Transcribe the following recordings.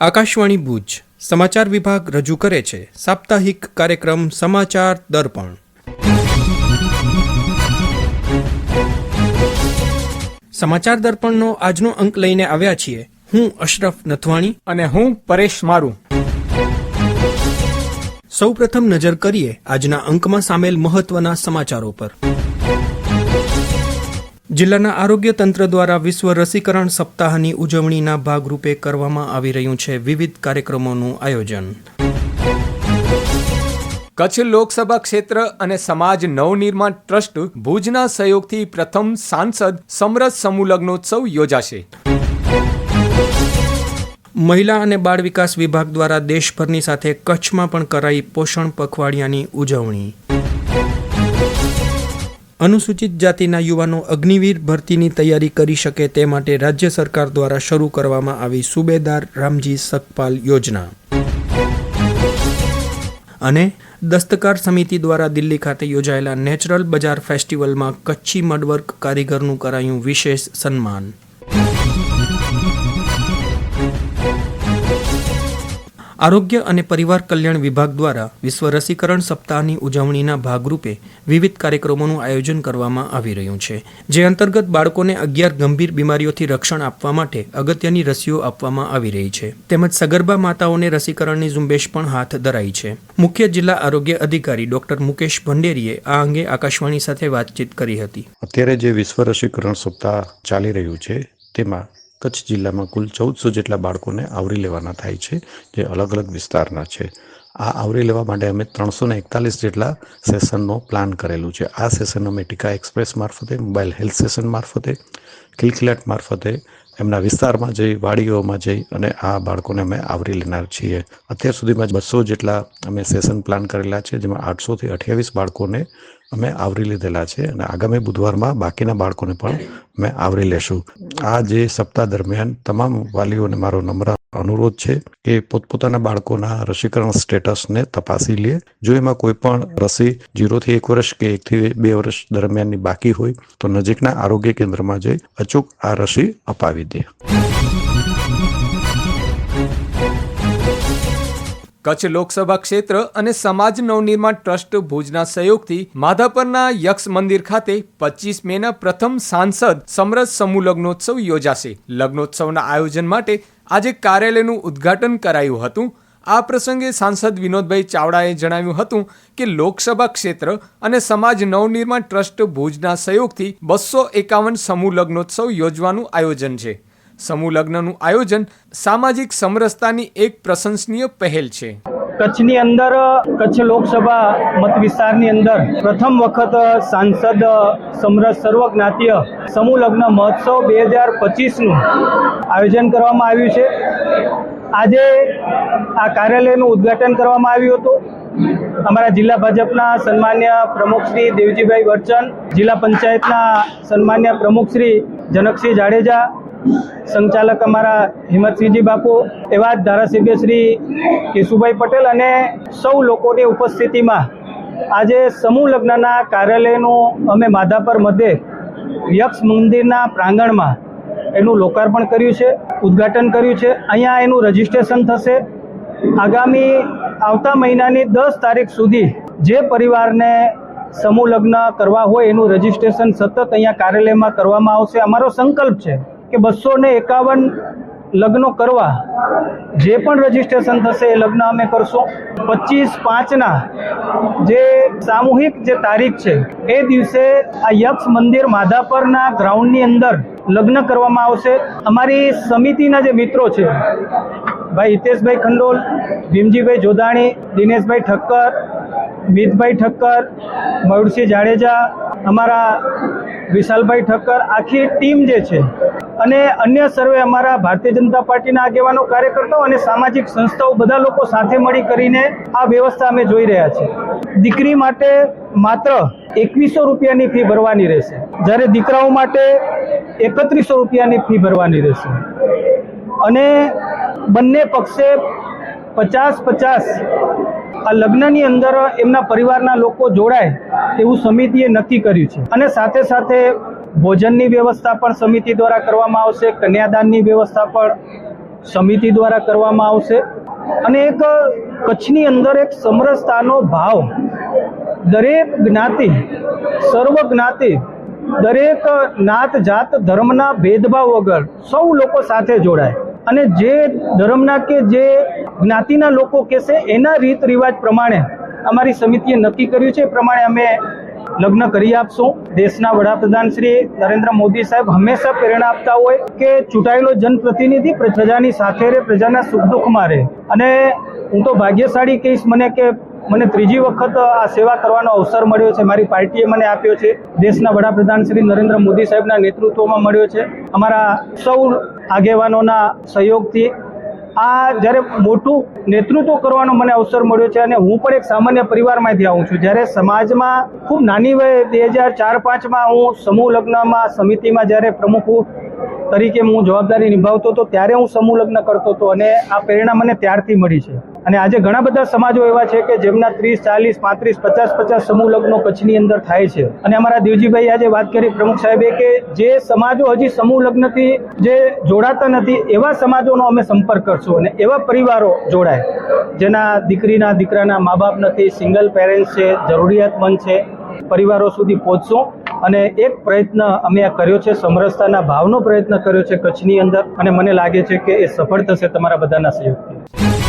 આકાશવાણી ભુજ. સમાચાર વિભાગ રજૂ કરે છે. સાપ્તાહિક કાર્યક્રમ સમાચાર દર્પણ. સમાચાર દર્પણનો આજનો અંક લઈને આવ્યા છીએ. હું અશરફ નથવાણી અને હું પરેશ મારું. સૌપ્રથમ નજર કરીએ આજના અંકમાં સામેલ મહત્વના સમાચારો પર. જિલ્લાના આરોગ્ય તંત્ર દ્વારા વિશ્વ રસીકરણ સપ્તાહની ઉજવણીના ભાગરૂપે કરવામાં આવી રહ્યું છે વિવિધ કાર્યક્રમોનું આયોજન. કચ્છ લોકસભા ક્ષેત્ર અને સમાજ નવનિર્માણ ટ્રસ્ટ ભુજના સહયોગથી પ્રથમ સાંસદ સમરસ સમૂહ લગ્નોત્સવ યોજાશે. મહિલા અને બાળ વિકાસ વિભાગ દ્વારા દેશભરની સાથે કચ્છમાં પણ કરાઈ પોષણ પખવાડિયાની ઉજવણી. અનુસૂચિત જાતિના યુવાનો અગ્નિવીર ભરતીની તૈયારી કરી શકે તે માટે રાજ્ય સરકાર દ્વારા શરૂ કરવામાં આવી સુબેદાર રામજી સખપાલ યોજના. અને દસ્તકાર સમિતિ દ્વારા દિલ્હી ખાતે યોજાયેલા નેચરલ બજાર ફેસ્ટિવલમાં કચ્છી મડવર્ક કારીગરનું કરાયું વિશેષ સન્માન. આરોગ્ય અને પરિવાર કલ્યાણ વિભાગ દ્વારા વિશ્વ રસીકરણ સપ્તાહની ઉજવણીના ભાગરૂપે વિવિધ કાર્યક્રમોનું આયોજન કરવામાં આવી રહ્યું છે, જે અંતર્ગત બાળકોને અગિયાર ગંભીર બીમારીઓથી રક્ષણ આપવા માટે અગત્યની રસીઓ આપવામાં આવી રહી છે. તેમજ સગર્ભા માતાઓને રસીકરણની ઝુંબેશ પણ હાથ ધરાઈ છે. મુખ્ય જિલ્લા આરોગ્ય અધિકારી ડોક્ટર મુકેશ ભંડેરીએ આ અંગે આકાશવાણી સાથે વાતચીત કરી હતી. અત્યારે જે વિશ્વ રસીકરણ સપ્તાહ ચાલી રહ્યું છે, તેમાં કચ્છ જિલ્લામાં કુલ ચૌદસો જેટલા બાળકોને આવરી લેવાના થાય છે, જે અલગ અલગ વિસ્તારના છે. આ આવરી લેવા માટે અમે ત્રણસો ને એકતાલીસ જેટલા સેશનનો પ્લાન કરેલું છે. આ સેશન અમે ટીકા એક્સપ્રેસ મારફતે, મોબાઈલ હેલ્થ સેશન મારફતે ખિલખિલાટ મારફતે એમના વિસ્તારમાં જઈ, વાડીઓમાં જઈ અને આ બાળકોને અમે આવરી લેનાર છીએ. અત્યાર સુધીમાં બસો જેટલા અમે સેશન પ્લાન કરેલા છે, જેમાં આઠસોથી અઠ્યાવીસ બાળકોને અમે આવરી લીધેલા છે અને આગામી બુધવારમાં બાકીના બાળકોને પણ અમે આવરી લેશું. આ જે સપ્તાહ દરમિયાન તમામ વાલીઓને મારો નમ્ર અનુરોધ છે કે પોતપોતાના બાળકોના રસીકરણ સ્ટેટસને તપાસી લે. જો એમાં કોઈ પણ રસી જીરોથી એક વર્ષ કે એકથી બે વર્ષ દરમિયાનની બાકી હોય, તો નજીકના આરોગ્ય કેન્દ્રમાં જઈ અચૂક આ રસી અપાવી દે. કચ્છ લોકસભા ક્ષેત્ર અને સમાજ નવનિર્માણ ટ્રસ્ટ ભુજના સહયોગથી માધાપરના યક્ષ મંદિર ખાતે પચીસ મેના પ્રથમ સાંસદ સમરસ સમૂહ લગ્નોત્સવ યોજાશે. લગ્નોત્સવના આયોજન માટે આજે કાર્યાલયનું ઉદ્ઘાટન કરાયું હતું. આ પ્રસંગે સાંસદ વિનોદભાઈ ચાવડાએ જણાવ્યું હતું કે લોકસભા ક્ષેત્ર અને સમાજ નવનિર્માણ ટ્રસ્ટ ભુજના સહયોગથી બસો એકાવન સમૂહ લગ્નોત્સવ યોજવાનું આયોજન છે. સમૂહ લગ્નનું આયોજન સામાજિક સમરસતાની એક પ્રશંસનીય પહેલ છે. કચ્છની અંદર, કચ્છ લોકસભા મત વિસ્તારની અંદર પ્રથમ વખત સાંસદ સમરસ સર્વજ્ઞાતીય સમૂહ લગ્ન મહોત્સવ બે હજાર પચીસનું આયોજન કરવામાં આવ્યું છે. આજે આ કાર્યાલયનું ઉદ્ઘાટન કરવામાં આવ્યું હતું. અમારા જિલ્લા ભાજપના સન્માન્ય પ્રમુખ શ્રી દેવજીભાઈ વરચન જિલ્લા પંચાયતના સન્માન્ય પ્રમુખ શ્રી જનકસિંહ જાડેજા, સંચાલક અમારા હિંમતસિંહજી બાપુ, એવા જ ધારાસભ્ય શ્રી કેશુભાઈ પટેલ અને સૌ લોકોની ઉપસ્થિતિમાં આજે સમૂહ લગ્નના કાર્યાલયનું અમે માધાપર મધ્યે યક્ષ મંદિરના પ્રાંગણમાં એનું લોકાર્પણ કર્યું છે, ઉદ્ઘાટન કર્યું છે. અહીંયા એનું રજીસ્ટ્રેશન થશે. આગામી આવતા મહિનાની દસ તારીખ સુધી જે પરિવારને સમૂહ લગ્ન કરવા હોય એનું રજીસ્ટ્રેશન સતત અહીંયા કાર્યાલયમાં કરવામાં આવશે. અમારો સંકલ્પ છે કે બસો ને એકાવન લગ્નો કરવા જે પણ રજીસ્ટ્રેશન થશે એ લગ્ન અમે કરશું. પચીસ પાંચના જે સામૂહિક જે તારીખ છે, એ દિવસે આ યક્ષ મંદિર માધાપરના ગ્રાઉન્ડની અંદર લગ્ન કરવામાં આવશે. અમારી સમિતિના જે મિત્રો છે, ભાઈ હિતેશભાઈ ખંડોલ, ભીમજીભાઈ જોધાણી, દિનેશભાઈ ઠક્કર, મિતભાઈ ઠક્કર, મયુરસિંહ જાડેજા, અમારા વિશાલભાઈ ઠક્કર, આખી ટીમ જે છે અને અન્ય સર્વે અમારા ભારતીય જનતા પાર્ટીના આગેવાનો, કાર્યકર્તાઓ અને સામાજિક સંસ્થાઓ બધા લોકો સાથે મળી કરીને આ વ્યવસ્થા અમે જોઈ રહ્યા છીએ. દીકરી માટે માત્ર એકવીસો રૂપિયાની ફી ભરવાની રહેશે. જ્યારે દીકરાઓ માટે એકત્રીસો રૂપિયાની ફી ભરવાની રહેશે. અને બંને પક્ષે પચાસ પચાસ આ લગ્નની અંદર એમના પરિવારના લોકો જોડાય તેવું સમિતિએ નક્કી કર્યું છે. અને સાથે સાથે ભોજનની વ્યવસ્થા પણ સમિતિ દ્વારા કરવામાં આવશે, કન્યાદાનની વ્યવસ્થા પણ સમિતિ દ્વારા કરવામાં આવશે. અને એક કચ્છની અંદર એક સમરસતાનો ભાવ. દરેક જ્ઞાતિ, સર્વ જ્ઞાતિ, દરેક નાત, જાત, ધર્મના ભેદભાવ વગર સૌ લોકો સાથે જોડાય. અને જે ધર્મના કે જે જ્ઞાતિના લોકો કહેશે, એના રીત રિવાજ પ્રમાણે અમારી સમિતિએ નક્કી કર્યું છે. એ પ્રમાણે અમે લગ્ન કરી આપશું. દેશના વડાપ્રધાન શ્રી નરેન્દ્ર મોદી સાહેબ હંમેશા પ્રેરણા આપતા હોય કે ચૂંટાયેલો જનપ્રતિનિધિ પ્રજાની સાથે રહે, પ્રજાના સુખ દુઃખમાં રહે. અને હું તો ભાગ્યશાળી કહીશ મને કે મને ત્રીજી વખત આ સેવા કરવાનો અવસર મળ્યો છે. મારી પાર્ટીએ મને આપ્યો છે. દેશના વડાપ્રધાન શ્રી નરેન્દ્ર મોદી સાહેબના નેતૃત્વમાં મળ્યો છે. અમારા સૌ આગેવાનોના સહયોગથી આ જ્યારે મોટું નેતૃત્વ કરવાનો મને અવસર મળ્યો છે અને હું પણ એક સામાન્ય પરિવારમાંથી આવું છું. જ્યારે સમાજમાં ખૂબ નાની વયે બે હજાર ચાર પાંચમાં હું સમૂહ લગ્નમાં સમિતિમાં જ્યારે પ્રમુખ તરીકે હું જવાબદારી નિભાવતો હતો, ત્યારે હું સમૂહ લગ્ન કરતો હતો અને આ પ્રેરણા મને ત્યારથી મળી છે. અને આજે ઘણા બધા સમાજો એવા છે કે જેમના ત્રીસ, ચાલીસ, પાંત્રીસ, પચાસ પચાસ સમૂહ લગ્નો કચ્છની અંદર થાય છે. અને અમારા દેવજીભાઈ આજે વાત કરી પ્રમુખ સાહેબે કે જે સમાજો હજી સમૂહ લગ્નથી જે જોડાતા નથી, એવા સમાજોનો અમે સંપર્ક કરશું અને એવા પરિવારો જોડાય, જેના દીકરીના, દીકરાના મા બાપ નથી, સિંગલ પેરેન્ટ્સ છે, જરૂરિયાતમંદ છે, પરિવારો સુધી પહોંચશું. અને એક પ્રયત્ન અમે આ કર્યો છે, સમરસતાના ભાવનો પ્રયત્ન કર્યો છે કચ્છની અંદર. અને મને લાગે છે કે એ સફળ થશે તમારા બધાના સહયોગથી.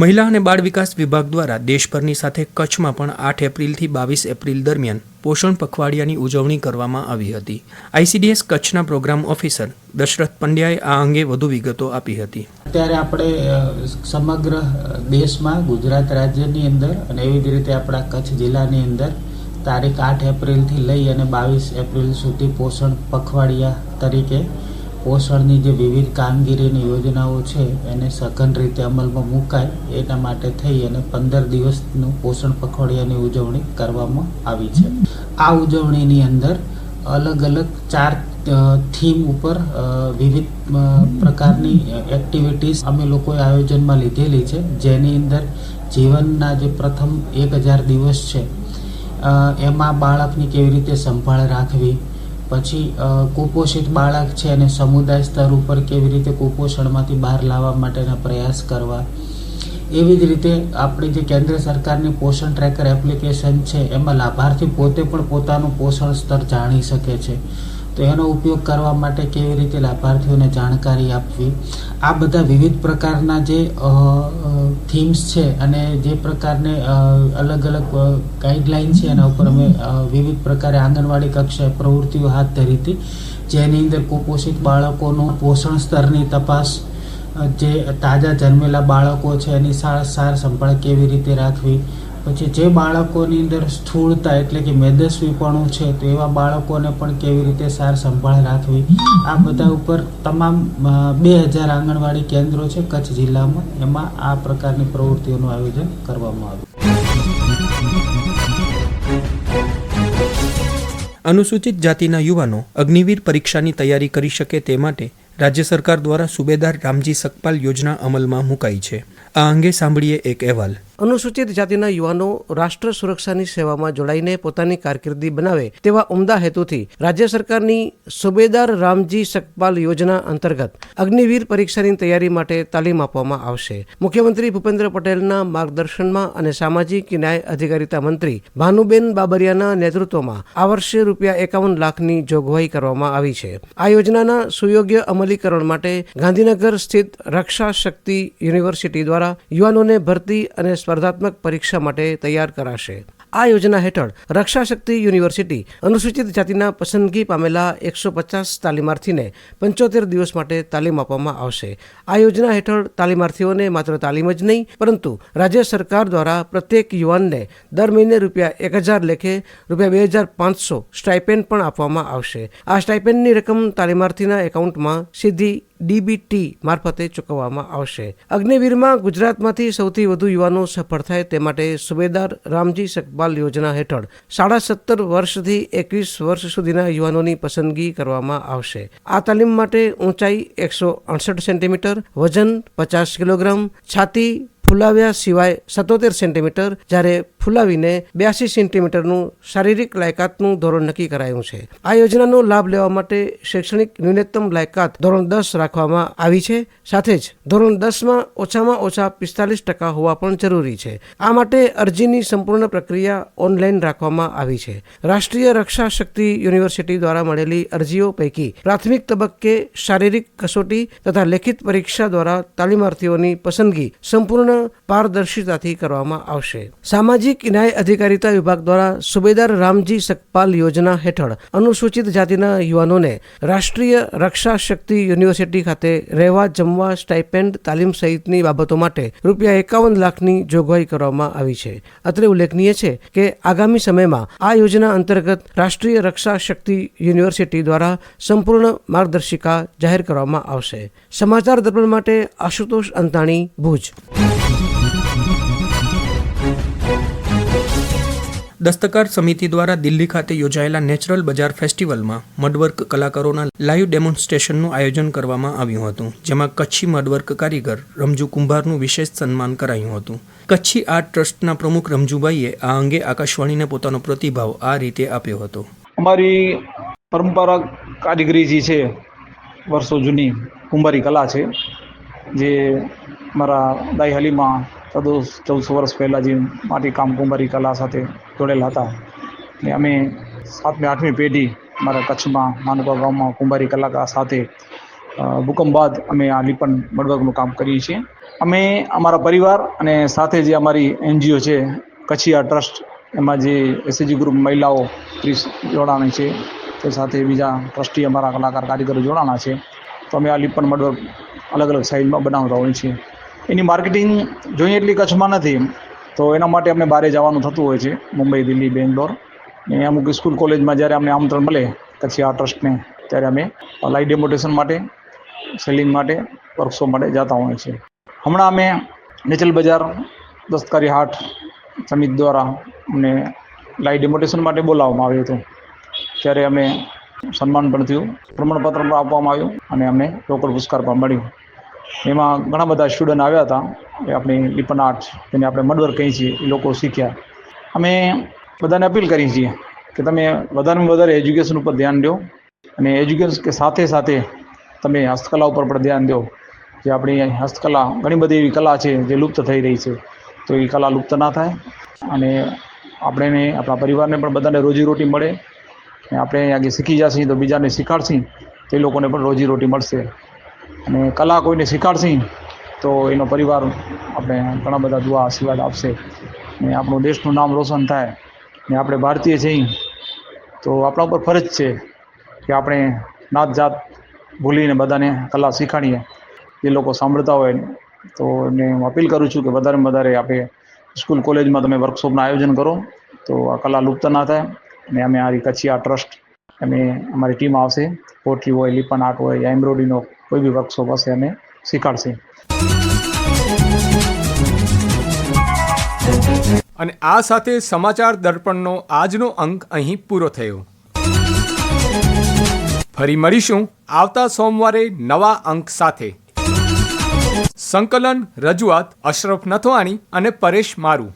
મહિલા અને બાળ વિકાસ વિભાગ દ્વારા દેશભરની સાથે કચ્છમાં પણ આઠ એપ્રિલથી બાવીસ એપ્રિલ દરમિયાન પોષણ પખવાડિયાની ઉજવણી કરવામાં આવી હતી. આઈસીડીએસ કચ્છના પ્રોગ્રામ ઓફિસર દશરથ પંડ્યાએ આ અંગે વધુ વિગતો આપી હતી. અત્યારે આપણે સમગ્ર દેશમાં ગુજરાત રાજ્યની અંદર અને એવી જ રીતે આપણા કચ્છ જિલ્લાની અંદર તારીખ આઠ એપ્રિલથી લઈ અને બાવીસ એપ્રિલ સુધી પોષણ પખવાડિયા તરીકે પોષણની જે વિવિધ કામગીરીની યોજનાઓ છે, એને સઘન રીતે અમલમાં મુકાય, એના માટે થઈ અને પંદર દિવસનું પોષણ પખવાડિયાની ઉજવણી કરવામાં આવી છે. આ ઉજવણીની અંદર અલગ અલગ ચાર થીમ ઉપર વિવિધ પ્રકારની એક્ટિવિટીઝ અમે લોકોએ આયોજનમાં લીધેલી છે, જેની અંદર જીવનના જે પ્રથમ એક હજાર દિવસ છે એમાં બાળકની કેવી રીતે સંભાળ રાખવી પછી કુપોષિત બાળક છે અને સમુદાય સ્તર ઉપર કેવી રીતે કુપોષણમાંથી બહાર લાવવા માટેના પ્રયાસ કરવા, એવી જ રીતે આપણી જે કેન્દ્ર સરકારની પોષણ ટ્રેકર એપ્લિકેશન છે, એમાં લાભાર્થી પોતે પણ પોતાનું પોષણ સ્તર જાણી શકે છે. તો એનો ઉપયોગ કરવા માટે કેવી રીતે લાભાર્થીઓને જાણકારી આપવી? આ બધા વિવિધ પ્રકારના જે થીમ્સ છે અને જે પ્રકારને અલગ અલગ ગાઈડલાઇન છે એના ઉપર અમે વિવિધ પ્રકારે આંગણવાડી કક્ષાએ પ્રવૃત્તિઓ હાથ ધરી હતી. જેની અંદર કુપોષિત બાળકોનું પોષણ સ્તરની તપાસ જે તાજા જન્મેલા બાળકો છે એની સાર સાર સંભાળ કેવી રીતે રાખવી પછી જે બાળકોની અંદર સ્થૂળતા એટલે કે મેદસ્વીપણું છે, તો એવા બાળકોને પણ કેવી રીતે સાર સંભાળ રાખવી? આ બધા ઉપર તમામ બે હજાર આંગણવાડી કેન્દ્રો છે કચ્છ જિલ્લામાં. એમાં આ પ્રકારની પ્રવૃત્તિઓનું આયોજન કરવામાં આવ્યું. અનુસૂચિત જાતિના યુવાનો અગ્નિવીર પરીક્ષાની તૈયારી કરી શકે તે માટે રાજ્ય સરકાર દ્વારા સુબેદાર રામજી સકપાલ યોજના અમલમાં મુકાઈ છે. આ અંગે સાંભળીએ એક અહેવાલ. અનુસૂચિત જાતિના યુવાનો રાષ્ટ્ર સુરક્ષાની સેવામાં જોડાઈને પોતાની કારકિર્દી બનાવે તેવા ઉમદા હેતુથી રાજ્ય સરકારની સુબેદાર રામજી સકપાલ યોજના અંતર્ગત અગ્નિવીર પરીક્ષાની તૈયારી માટે તાલીમ આપવામાં આવશે. મુખ્યમંત્રી ભૂપેન્દ્ર પટેલના માર્ગદર્શનમાં અને સામાજિક ન્યાય અધિકારીતા મંત્રી ભાનુબેન બાબરિયાના નેતૃત્વમાં આ વર્ષે રૂપિયા એકાવન લાખની જોગવાઈ કરવામાં આવી છે. આ યોજનાના સુયોગ્ય અમલીકરણ માટે ગાંધીનગર સ્થિત રક્ષા શક્તિ યુનિવર્સિટી દ્વારા યુવાનોને ભરતી અને સ્પર્ધાત્મક પરીક્ષા માટે તૈયાર કરાશે. આ યોજના હેઠળ રક્ષા શક્તિ યુનિવર્સિટી અનુસૂચિત જાતિના પસંદગી પામેલા એકસો પચાસ તાલીમાર્થીને પંચોતેર દિવસ માટે તાલીમ આપવામાં આવશે. આ યોજના હેઠળ તાલીમાર્થીઓને માત્ર તાલીમ જ નહીં, પરંતુ રાજ્ય સરકાર દ્વારા પ્રત્યેક યુવાનને દર મહિને રૂપિયા એક હજાર લેખે રૂપિયા બે હજાર પાંચસો સ્ટાઇપેન્ડ પણ આપવામાં આવશે. આ સ્ટાઇપેન્ડની રકમ તાલીમાર્થીના એકાઉન્ટમાં સીધી ડીબીટી મારફતે ચૂકવવામાં આવશે. અગ્નિવીરમાં ગુજરાતમાંથી સૌથી વધુ યુવાનો સફળ થાય તે માટે સુબેદાર રામજી સકબાલ યોજના હેઠળ સાડા સત્તર વર્ષથી એકવીસ વર્ષ સુધીના યુવાનોની પસંદગી કરવામાં આવશે. આ તાલીમ માટે ઊંચાઈ એકસો અડસઠ સેન્ટીમીટર, વજન પચાસ કિલોગ્રામ, છાતી ફુલાવ્યા સિવાય સત્તોતેર સેન્ટીમીટર જ્યારે ફુલાવીને બ્યાસી સેન્ટીમીટરનું શારીરિક લાયકાતનું ધોરણ નક્કી કરાયું છે. આ યોજનાનો લાભ લેવા માટે શૈક્ષણિક ન્યૂનતમ લાયકાત ધોરણ દસ રાખવામાં આવી છે. સાથે જ ધોરણ દસમાં ઓછામાં ઓછા પિસ્તાલીસ ટકા હોવા પણ જરૂરી છે. આ માટે અરજીની સંપૂર્ણ પ્રક્રિયા ઓનલાઈન રાખવામાં આવી છે. રાષ્ટ્રીય રક્ષા શક્તિ યુનિવર્સિટી દ્વારા મળેલી અરજીઓ પૈકી પ્રાથમિક તબક્કે શારીરિક કસોટી તથા લેખિત પરીક્ષા દ્વારા તાલીમાર્થીઓની પસંદગી સંપૂર્ણ પારદર્શિતાથી કરવામાં આવશે. સામાજિક ન્યાય અધિકારીતા વિભાગ દ્વારા સુબેદાર રામજી સકપાલ યોજના હેઠળ અનુસૂચિત જાતિના યુવાનોને રાષ્ટ્રીય રક્ષા શક્તિ યુનિવર્સિટી ખાતે રહેવા જમવા સ્ટાઇપેન્ડ તાલીમ સહિતની બાબતો માટે રૂપિયા એકાવન લાખની જોગવાઈ કરવામાં આવી છે. અત્રે ઉલ્લેખનીય છે કે આગામી સમયમાં આ યોજના અંતર્ગત રાષ્ટ્રીય રક્ષા શક્તિ યુનિવર્સિટી દ્વારા સંપૂર્ણ માર્ગદર્શિકા જાહેર કરવામાં આવશે. સમાચાર દર્પણ માટે આશુતોષ અંતાણી, ભુજ. દસ્તકાર સમિતિ દ્વારા દિલ્હી ખાતે યોજાયેલા નેચરલ બજાર ફેસ્ટિવલમાં મડવર્ક કલાકારોના લાઈવ ડેમોન્સ્ટ્રેશનનું આયોજન કરવામાં આવ્યું હતું, જેમાં કચ્છી મડવર્ક કારીગર રમજુ કુંભારનું વિશેષ સન્માન કરાયું હતું. કચ્છી આર્ટ ટ્રસ્ટના પ્રમુખ રમજુભાઈએ આ અંગે આકાશવાણીને પોતાનો પ્રતિભાવ આ રીતે આપ્યો હતો. અમારી પરંપરા કારીગરી જે છે, વર્ષો જૂની કુંભારી કલા છે, જે મારા દાઈ હાલીમાં ચૌદ ચૌદસો વર્ષ પહેલાં જે માટી કુંભારી કલા સાથે જોડેલા હતા. ને અમે સાતમી, આઠમી પેઢી મારા કચ્છમાં માનવા ગામમાં કુંભારી કલાકાર સાથે ભૂકંપ બાદ અમે આ લીપણ મડવકનું કામ કરીએ છીએ. અમે અમારા પરિવાર અને સાથે જે અમારી એનજીઓ છે, કચ્છિયા ટ્રસ્ટ, એમાં જે એસએજી ગ્રુપ મહિલાઓ ત્રીસ જોડાણી છે, તે સાથે બીજા ટ્રસ્ટી અમારા કલાકાર, કારીગરો જોડાણા છે. તો અમે આ લીપણ મડવક અલગ અલગ સાઇઝમાં બનાવતા હોઈએ છીએ. એની માર્કેટિંગ જોઈએ એટલી કચ્છમાં નથી. તો એના માટે અમને બહારે જવાનું થતું હોય છે, મુંબઈ, દિલ્હી, બેંગ્લોર. ને અમુક સ્કૂલ, કોલેજમાં જ્યારે અમને આમંત્રણ મળે કચ્છી આ ટ્રસ્ટને ત્યારે અમે લાઈવ ડેમોટેશન માટે, સેલિંગ માટે, વર્કશોપ માટે જતા હોઈએ છીએ. હમણાં અમે નેચરલ બજાર, દસ્તકારી હાટ, સમિતિ દ્વારા અમને લાઈવ ડેમોટેશન માટે બોલાવવામાં આવ્યું હતું. ત્યારે અમે સન્માન પણ થયું, પ્રમાણપત્ર પણ આપવામાં આવ્યું અને અમને રોકડ પુરસ્કાર પણ મળ્યું. એમાં ઘણા બધા સ્ટુડન્ટ આવ્યા હતા. એ આપણી લિપન આર્ટ જેને આપણે મડવર કહીએ છીએ, એ લોકો શીખ્યા. અમે બધાને અપીલ કરીએ છીએ કે તમે વધારેમાં વધારે એજ્યુકેશન ઉપર ધ્યાન દો અને એજ્યુકેશન કે સાથે સાથે તમે હસ્તકલા ઉપર પણ ધ્યાન દો. જે આપણી હસ્તકલા, ઘણી બધી એવી કલા છે જે લુપ્ત થઈ રહી છે. તો એ કલા લુપ્ત ના થાય અને આપણે આપણા પરિવારને પણ બધાને રોજીરોટી મળે. આપણે આગળ શીખી જશે તો બીજાને શીખાડશી, તે લોકોને પણ રોજીરોટી મળશે. અને કલા કોઈને શીખાડશી તો એનો પરિવાર આપણે ઘણા બધા દુઆ આશીર્વાદ આપશે. ને આપણું દેશનું નામ રોશન થાય, ને આપણે ભારતીય છીએ. તો આપણા ઉપર ફરજ છે કે આપણે નાત જાત ભૂલીને બધાને કલા શીખાડીએ. એ લોકો સાંભળતા હોય. તો એમને હું અપીલ કરું છું કે વધારેમાં વધારે આપણે સ્કૂલ કોલેજમાં તમે વર્કશોપના આયોજન કરો, તો આ કલા લુપ્ત ના થાય. અને અમે આ કચ્છી આ ટ્રસ્ટ અમે અમારી ટીમ આવશે. પોટરી હોય, લીપન આર્ટ હોય યા એમ્બ્રોઇડરીનો કોઈ બી વર્કશોપ હશે અમે શીખાડશે અને આ સાથે સમાચાર દર્પણનો આજનો અંક અહીં પૂરો થયો. ફરી મળીશું આવતા સોમવારે નવા અંક સાથે. સંકલન, રજૂઆત, અશરફ નથવાણી અને પરેશ મારું.